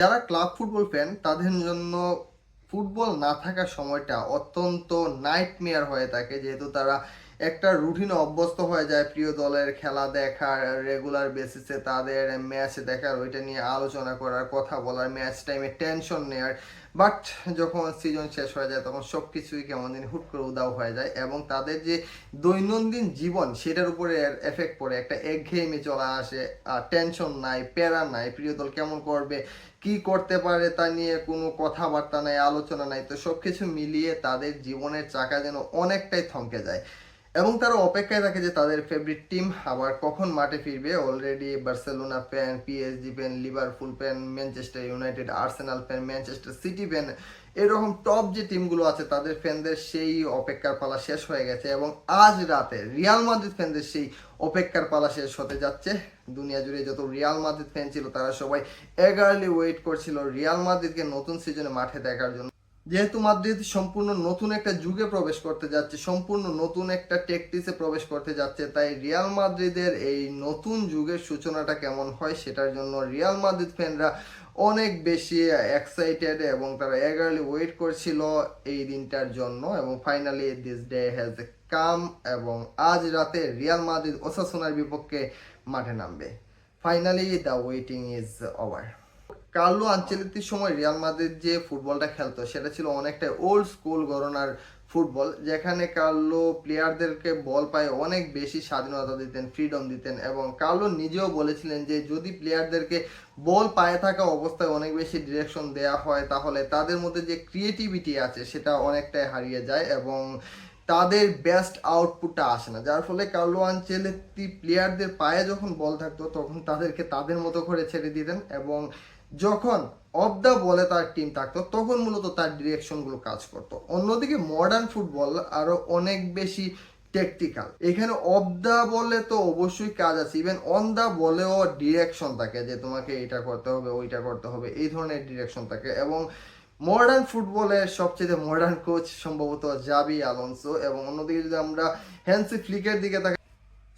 যারা club football fan, তাদের জন্য ফুটবল না থাকার সময়টা অত্যন্ত নাইটমেয়ার হয়ে থাকে। যেহেতু তারা একটা রুটিনে অভ্যস্ত হয়ে যায় প্রিয় দলের খেলা দেখার রেগুলার বেসিসে তাদের ম্যাচ দেখার, ওইটা নিয়ে আলোচনা করার, কথা বলার ম্যাচ টাইমে টেনশন নেওয়ার বাট যখন সিজন শেষ হয়ে যায়, তখন সব কিছুই কেমন দিন হুট করে উদাও হয়ে যায় এবং তাদের যে দৈনন্দিন জীবন, সেটার উপরে এফেক্ট পড়ে। একটা একঘেয়েমি চলে আসে, আর টেনশন নাই, প্যারা নাই, প্রিয় দল কেমন করবে, কি করতে পারে তা নিয়ে কোনো কথাবার্তা নাই, আলোচনা নাই, তো সব কিছু মিলিয়ে তাদের জীবনের চাকা যেন অনেকটাই থমকে যায়। এবং তারা অপেক্ষায় থাকে যে তাদের ফেভারিট টিম আবার কখন মাঠে ফিরবে। Already Barcelona fan PSG fan Liverpool fan Manchester United Arsenal fan Manchester City fan এরকম টপ যে টিমগুলো আছে, তাদের ফ্যানদের সেই অপেক্ষার পালা শেষ হয়ে গেছে এবং আজ রাতে রিয়াল মাদ্রিদ ফ্যানদের সেই অপেক্ষার পালা শেষ হতে যাচ্ছে। দুনিয়া জুড়ে যত রিয়াল মাদ্রিদ ফ্যান ছিল, তারা সবাই এগারলি ওয়েট করছিল রিয়াল মাদ্রিদকে নতুন সিজনে মাঠে দেখার জন্য। যেহেতু মাদ্রিদ সম্পূর্ণ নতুন একটা যুগে প্রবেশ করতে যাচ্ছে, সম্পূর্ণ নতুন একটা টেকটিসে প্রবেশ করতে যাচ্ছে, তাই রিয়াল মাদ্রিদের এই নতুন যুগের সূচনাটা কেমন হয় সেটার জন্য রিয়াল মাদ্রিদ ফ্যানরা অনেক বেশি এক্সাইটেড এবং তারা এগারলি ওয়েট করছিল এই দিনটার জন্য এবং finally this day has come এবং আজ রাতে রিয়াল মাদ্রিদ ওসাসোনার বিপক্ষে মাঠে নামবে। Finally the waiting is over Carlo আঞ্চলিকটির সময় রিয়াল মাদ্রিদ যে ফুটবলটা খেলতো, সেটা ছিল অনেকটা ওল্ড স্কুল গড়নার ফুটবল, যেখানে কার্লো প্লেয়ারদেরকে বল পায় অনেক বেশি স্বাধীনতা দিতেন ফ্রিডম দিতেন এবং কার্লো নিজেও বলেছিলেন যে, যদি প্লেয়ারদেরকে বল পায়ে থাকা অবস্থায় অনেক বেশি ডিরেকশন দেওয়া হয়, তাহলে তাদের মধ্যে যে ক্রিয়েটিভিটি আছে, সেটা অনেকটাই হারিয়ে যায় এবং তাদের বেস্ট আউটপুটটা আসে না। যার ফলে কার্লো আঞ্চেলেত্তি প্লেয়ারদের পায়ে যখন বল থাকতো, তখন তাদেরকে তাদের মতো করে ছেড়ে দিতেন এবং যখন অফ দ্য বলে তার টিম থাকতো, তখন মূলত তার ডিরেকশনগুলো কাজ করতো। অন্যদিকে মডার্ন ফুটবল আরও অনেক বেশি টেকটিক্যাল এখানে অফ দ্য বলে তো অবশ্যই কাজ আছে। ইভেন অন দ্য বলেও ডিরেকশন থাকে যে তোমাকে এটা করতে হবে, ওইটা করতে হবে, এই ধরনের ডিরেকশন থাকে। এবং মডার্ন ফুটবলের সবচেয়ে মডার্ন কোচ সম্ভবত জাবি আলোনসো। এবং অন্যদিকে যদি আমরা হ্যান্সি ফ্লিকের দিকে তাকাই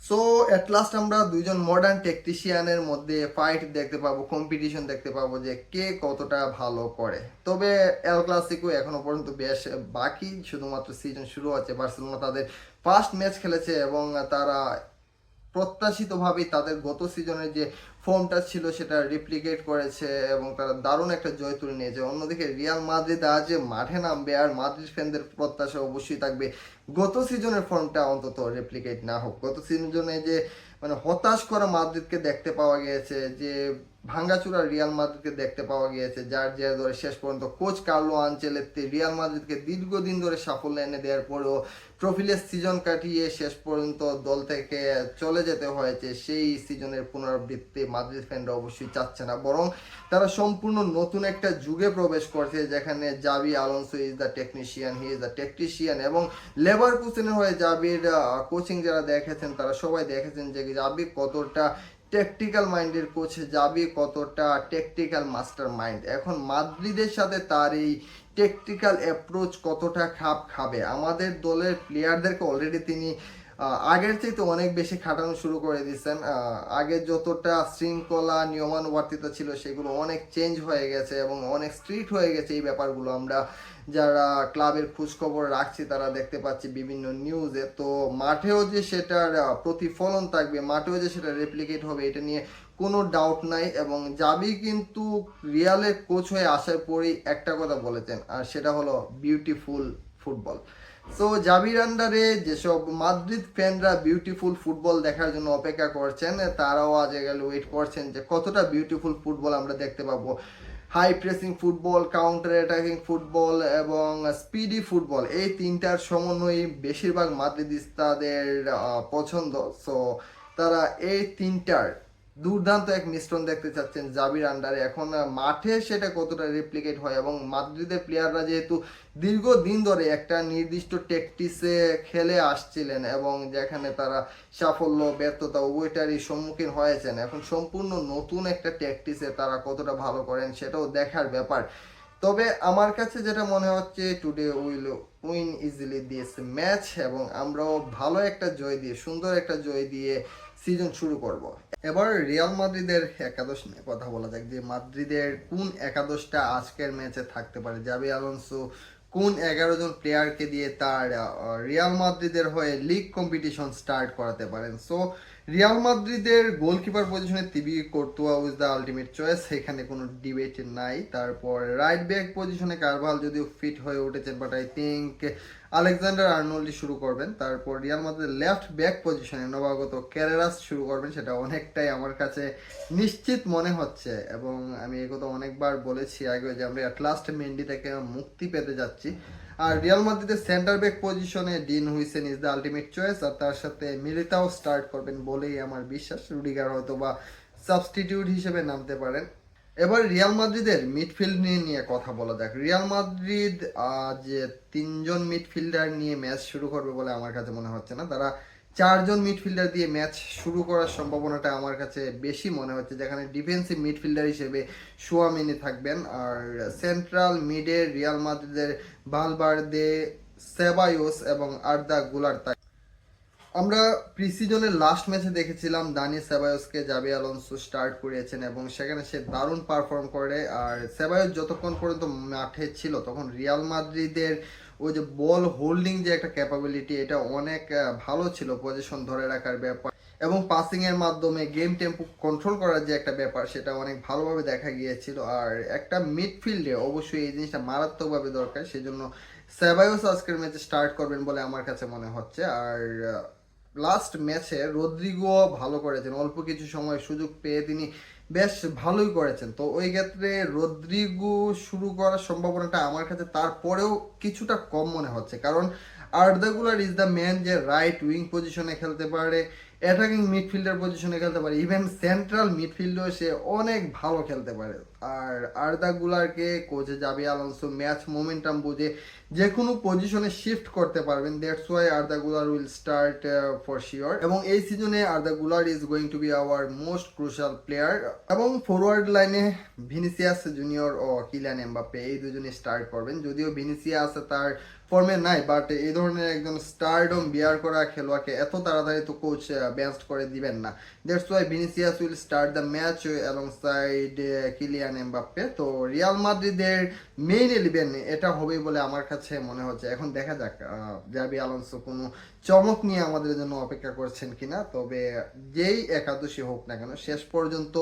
সো অ্যাট লাস্ট আমরা দুইজন মডার্ন টেকনিশিয়ানের মধ্যে ফাইট দেখতে পাবো কম্পিটিশন দেখতে পাবো যে কে কতটা ভালো করে। তবে এল ক্লাসিকো এখনও পর্যন্ত বেশ বাকি, শুধুমাত্র সিজন শুরু হচ্ছে। বার্সেলোনা তাদের ফার্স্ট ম্যাচ খেলেছে এবং তারা প্রত্যাশিতভাবেই তাদের গত সিজনের যে ফর্মটা ছিল সেটা রিপ্লিকেট করেছে এবং তারা দারুণ একটা জয় তুলে নিয়েছে। অন্যদিকে রিয়াল মাদ্রিদ আজ মাঠে নামবে আর মাদ্রিদ ফ্যানদের প্রত্যাশা অবশ্যই থাকবে। গত সিজনের ফর্মটা অন্তত রেপ্লিকেট না হোক। গত সিজনে যে মানে হতাশ করা মাদ্রিদকে দেখতে পাওয়া গিয়েছে যে ভাঙ্গাচুরা রিয়াল মাদ্রিদকে দেখতে পাওয়া গিয়েছে, যার যে ধরে শেষ পর্যন্ত কোচ কার্লো আঞ্চেলেত্তি রিয়াল মাদ্রিদকে দীর্ঘদিন ধরে সাফল্য এনে দেওয়ার পরেও ট্রফিলের সিজন কাটিয়ে শেষ পর্যন্ত দল থেকে চলে যেতে হয়েছে, সেই সিজনের পুনরাবৃত্তি মাদ্রিদ ফ্যানরা অবশ্যই চাচ্ছে না। বরং তারা সম্পূর্ণ নতুন একটা যুগে প্রবেশ করছে, যেখানে Xabi Alonso is the technician he is the technician এবং লেবার কুসিনের হয়ে জাবির কোচিং যারা দেখেছেন, তারা সবাই দেখেছেন যে জাবি কতটা টেকটিক্যাল মাইন্ডের কোচ যাবে কতটা টেকটিক্যাল মাস্টার মাইন্ড এখন মাদ্রিদের সাথে তার এই টেকটিক্যাল অ্যাপ্রোচ কতটা খাপ খাবে? আমাদের দলের প্লেয়ারদেরকে অলরেডি তিনি আগের চাইতে অনেক বেশি খাটানো শুরু করে দিয়েছেন। আগে যতটা শৃঙ্খলা নিয়মানুবর্তিতা ছিল সেগুলো অনেক চেঞ্জ হয়ে গেছে এবং অনেক স্ট্রিক্ট হয়ে গেছে এই ব্যাপারগুলো। আমরা যারা ক্লাবের খোঁজখবর রাখছি, তারা দেখতে পাচ্ছি বিভিন্ন নিউজে তো মাঠেও যে সেটার প্রতিফলন থাকবে, মাঠেও যে সেটা রেপ্লিকেট হবে, এটা নিয়ে কোনো ডাউট নাই। এবং জাবি কিন্তু রিয়ালের কোচ হয়ে আসার পরেই একটা কথা বলেছেন, আর সেটা হলো বিউটিফুল ফুটবল সো জাবির আন্ডারে যেসব মাদ্রিদ ফ্যানরা বিউটিফুল ফুটবল দেখার জন্য অপেক্ষা করছেন, তারাও আজ ওয়েট করছেন যে কতটা বিউটিফুল ফুটবল আমরা দেখতে পাবো। High pressing football, counter attacking football এবং স্পিডি ফুটবল, এই তিনটার সমন্বয়ে বেশিরভাগ মাদ্রিদিস্তাদের পছন্দ। সো তারা এই তিনটার দুর্দান্ত এক মিশ্রণ দেখতে চাচ্ছেন জাবির আন্ডারে। এখন মাঠে সেটা কতটা রেপ্লিকেট হয় এবং মাদ্রিদের প্লেয়াররা যেহেতু দীর্ঘদিন ধরে একটা নির্দিষ্ট টেকটিসে খেলে আসছিলেন এবং যেখানে তারা সাফল্য, ব্যর্থতা উভয়টারই সম্মুখীন হয়েছেন, এখন সম্পূর্ণ নতুন একটা টেকটিসে তারা কতটা ভালো করেন সেটাও দেখার ব্যাপার। তবে আমার কাছে যেটা মনে হচ্ছে today will win easily this match এবং আমরাও ভালো একটা জয় দিয়ে, সুন্দর একটা জয় দিয়ে সিজন শুরু করব। এবার রিয়াল মাদ্রিদের একাদশ নিয়ে কথা বলা যাক যে মাদ্রিদের কোন একাদশটা আজকের ম্যাচে থাকতে পারে? জাবি আলোনসো কোন এগারো জন প্লেয়ারকে দিয়ে তার রিয়াল মাদ্রিদের হয়ে লিগ কম্পিটিশন স্টার্ট করাতে পারেন? সো রিয়াল মাদ্রিদের গোলকিপার পজিশনে Thibaut Courtois is the ultimate choice এখানে কোনো ডিবেট নাই। তারপর রাইট ব্যাক পজিশনে কারভাল যদিও ফিট হয়ে উঠেছেন বাট আই থিঙ্ক আলেকজান্ডার আর্নল্ডই শুরু করবেন। তারপর রিয়াল মাদ্রিদের লেফট ব্যাক পজিশনে নবাগত ক্যারেরাস শুরু করবেন, সেটা অনেকটাই আমার কাছে নিশ্চিত মনে হচ্ছে। এবং আমি একথা অনেকবার বলেছি আগে যে আমরা অ্যাট লাস্ট মেন্ডি থেকে মুক্তি পেতে যাচ্ছি। আর রিয়াল মাদ্রিদের সেন্টার ব্যাক পজিশনে Dean Huijsen is the ultimate choice আর তার সাথে মিলিতাও স্টার্ট করবেন বলেই আমার বিশ্বাস। রুডিগার হয়তো বা সাবস্টিটিউট হিসেবে নামতে পারেন। এবার রিয়াল মাদ্রিদের মিডফিল্ড নিয়ে নিয়ে কথা বলা যাক। রিয়াল মাদ্রিদ আজ তিনজন মিডফিল্ডার নিয়ে ম্যাচ শুরু করবে বলে আমার কাছে মনে হচ্ছে না। তারা চারজন মিডফিল্ডার দিয়ে ম্যাচ শুরু করার সম্ভাবনাটা আমার কাছে বেশি মনে হচ্ছে, যেখানে ডিফেন্সিভ মিডফিল্ডার হিসেবে সুয়ামিনি থাকবেন আর সেন্ট্রাল মিডে রিয়াল মাদ্রিদের বালবার্দে সেবায়োস এবং আর্দা গুলার থাক আমরা প্রিসিজনের লাস্ট ম্যাচে দেখেছিলাম দানি সেবায়োসকে জাবি আলোনসো স্টার্ট করিয়েছেন এবং সেখানে সে দারুণ পারফর্ম করে আর সেবায়োস যতক্ষণ পর্যন্ত মাঠে ছিল তখন রিয়াল মাদ্রিদের ওই যে বল হোল্ডিং যে একটা ক্যাপাবিলিটি এটা অনেক ভালো ছিল পজিশন ধরে রাখার ব্যাপার। এবং পাসিংয়ের মাধ্যমে গেম টেম্পো কন্ট্রোল করার যে একটা ব্যাপার, সেটা অনেক ভালোভাবে দেখা গিয়েছিল। আর একটা মিডফিল্ডে অবশ্যই এই জিনিসটা মারাত্মকভাবে দরকার, সেজন্য সেবায়ুস আজকের ম্যাচে স্টার্ট করবেন বলে আমার কাছে মনে হচ্ছে। আর লাস্ট ম্যাচে রদ্রিগো ভালো করেছেন। অল্প কিছু সময় সুযোগ পেয়ে তিনি বেশ ভালোই করেছেন। তো ওই ক্ষেত্রে রদ্রিগো শুরু করার সম্ভাবনাটা আমার কাছে তারপরেও কিছুটা কম মনে হচ্ছে। কারণ Arda Guler is the man যে রাইট উইং পজিশনে খেলতে পারে অ্যাটাকিং মিডফিল্ডার পজিশনে খেলতে পারে। ইভেন সেন্ট্রাল মিডফিল্ডেও সে অনেক ভালো খেলতে পারে। আর আর্দা গুলারকে কোচে যাবে আলোনসো ম্যাচ মোমেন্টাম বুঝে যে কোনো পজিশনে শিফট করতে পারবেন। দ্যাটস ওয়াই আর্দা গুলার উইল স্টার্ট ফর শিওর এবং এই সিজনে Arda Guler is going to be our most crucial player এবং ফরওয়ার্ড লাইনে ভিনিসিয়াস জুনিয়র ও কিলিয়ান এমবাপ্পে এই দুজনে স্টার্ট করবেন। যদিও ভিনিসিয়াস তার ফর্মে নাই বাট এই ধরনের একজন স্টারডম বিয়ার করা খেলোয়াড়কে এত তাড়াতাড়ি তো কোচ বেঞ্চ করে দিবেন না। That's why Vinicius will start the match alongside Kylian Mbappe তো রিয়াল মাদ্রিদের মেইন ইলেভেন এটা হবে বলে আমার কাছে মনে হচ্ছে। এখন দেখা যাক জাবি আলোনসো কোনো চমক নিয়ে আমাদের জন্য অপেক্ষা করছেন কিনা। তবে যেই একাদশী হোক না কেন, শেষ পর্যন্ত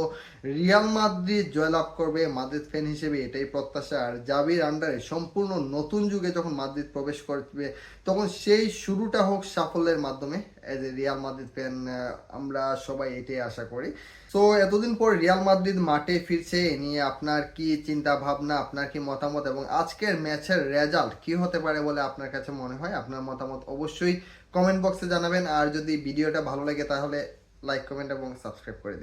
রিয়াল মাদ্রিদ জয়লাভ করবে মাদ্রিদ ফ্যান হিসেবে, এটাই প্রত্যাশা। আর জাবির আন্ডারে সম্পূর্ণ নতুন যুগে যখন মাদ্রিদ প্রবেশ করবে, তখন সেই শুরুটা হোক সাফল্যের মাধ্যমে। As a Real Madrid fan আমরা সবাই এটাই আশা করি। সো এতদিন পর রিয়াল মাদ্রিদ মাঠে ফিরছে নিয়ে আপনার কি চিন্তা ভাবনা আপনার কি মতামত এবং আজকের ম্যাচের রেজাল্ট কি হতে পারে বলে আপনার কাছে মনে হয়? আপনার মতামত অবশ্যই কমেন্ট বক্সে জানাবেন। আর যদি ভিডিওটা ভালো লাগে তাহলে লাইক কমেন্ট এবং সাবস্ক্রাইব করে দিন